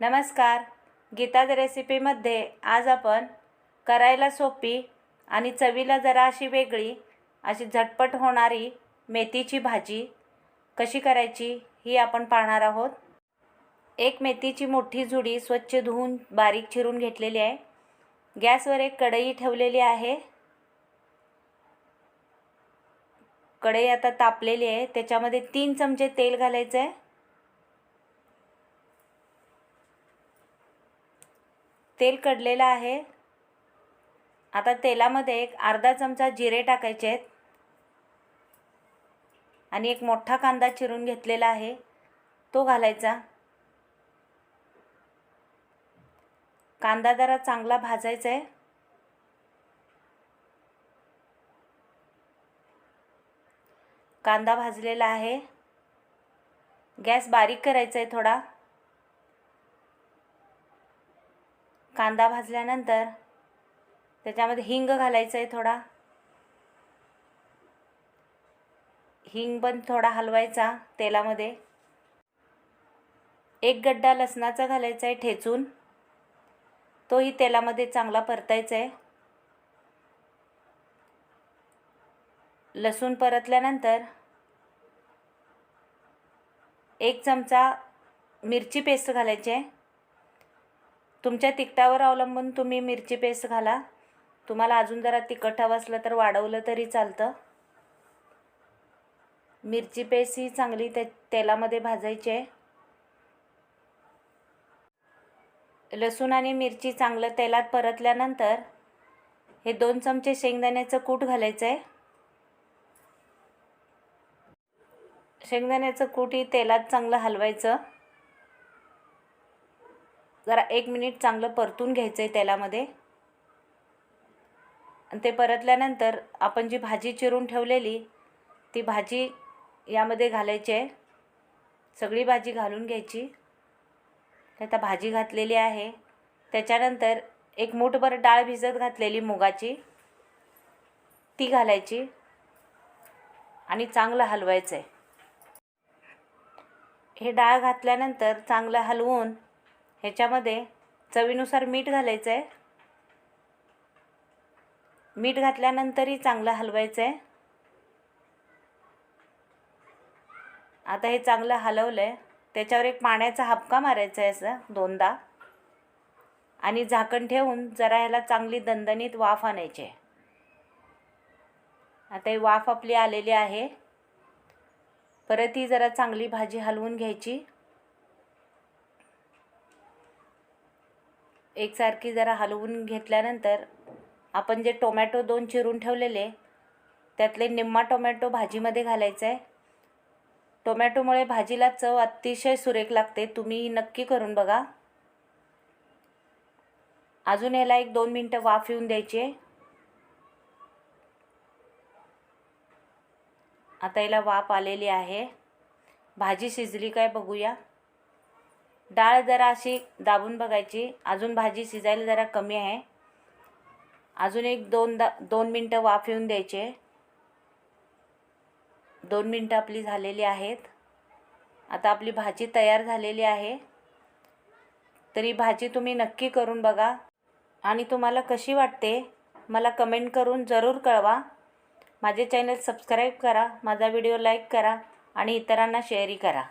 नमस्कार. गीताज रेसिपीमध्ये आज आपण करायला सोपी आणि चवीला जरा अशी वेगळी अशी झटपट होणारी मेथीची भाजी कशी करायची ही आपण पाहणार आहोत. एक मेथीची मोठी झुडी स्वच्छ धुवून बारीक चिरून घेतलेली आहे. गॅसवर एक कढई ठेवलेली आहे. कढई आता तापलेली आहे. त्याच्यामध्ये तीन चमचे तेल घालायचं आहे तेल कडलेलं आहे. आता तेलामध्ये एक अर्धा चमचा जिरे टाकायचे आहेत. आणि एक मोठा कांदा चिरून घेतलेला आहे. तो घालायचा. कांदा जरा चांगला भाजायचा आहे. कांदा भाजलेला आहे. गॅस बारीक करायचा आहे थोडा. कांदा भाजल्यानंतर त्याच्यामध्ये हिंग घालायचं आहे थोडा. हिंग पण थोडा हलवायचा तेलामध्ये. एक गड्डा लसणाचा घालायचा आहे ठेचून. तोही तेलामध्ये चांगला परतायचा आहे लसूण परतल्यानंतर एक चमचा मिरची पेस्ट घालायची आहे तुमच्या तिखटावर अवलंबून तुम्ही मिरची पेस्ट घाला. तुम्हाला अजून जरा तिखट हवं असलं तर वाढवलं तरी चालतं. मिरची पेस्ट ही चांगली ते तेलामध्ये भाजायची आहे. लसूण आणि मिरची चांगलं तेलात परतल्यानंतर हे दोन चमचे शेंगदाण्याचं कूट घालायचं आहे. शेंगदाण्याचं कूट ही तेलात चांगलं हलवायचं. जरा एक मिनिट चांगलं परतून घ्यायचं आहे तेलामध्ये. आणि ते परतल्यानंतर आपण जी भाजी चिरून ठेवलेली ती भाजी यामध्ये घालायची आहे. सगळी भाजी घालून घ्यायची. आता भाजी घातलेली आहे. त्याच्यानंतर एक मूठभर डाळ भिजत घातलेली मुगाची ती घालायची आणि चांगलं हलवायचं आहे हे डाळ घातल्यानंतर चांगलं हलवून ह्याच्यामध्ये चवीनुसार मीठ घालायचं आहे मीठ घातल्यानंतरही चांगलं हलवायचं आहे आता हे चांगलं हलवलं आहे त्याच्यावर एक पाण्याचा हपका मारायचा आहे असं दोनदा. आणि झाकण ठेवून जरा ह्याला चांगली दणदणीत वाफ आणायची आहे. आता ही वाफ आपली आलेली आहे. परत ही जरा चांगली भाजी हलवून घ्यायची. एकसारखी जरा हलवून घेतल्यानंतर आपण जे टोमॅटो दोन चिरून ठेवलेले त्यातले निम्मा टोमॅटो भाजीमध्ये घालायचं आहे टोमॅटोमुळे भाजीला चव अतिशय सुरेख लागते तुम्ही नक्की करून बघा. अजून याला एक दोन मिनटं वाफ येऊन द्यायची आहे. आता याला वाफ आलेली आहे. भाजी शिजली काय बघूया. डाळ जरा अशी दाबून बघायची. अजून भाजी शिजायला जरा कमी आहे. अजून एक दोन दा दोन मिनटं वाफ येऊन द्यायचे. दोन मिनटं आपली झालेली आहेत. आता आपली भाजी तयार झालेली आहे. तरी भाजी तुम्ही नक्की करून बघा. आणि तुम्हाला कशी वाटते मला कमेंट करून जरूर कळवा. माझे चॅनल सबस्क्राईब करा माझा व्हिडिओ लाईक करा आणि इतरांना शेअरही करा.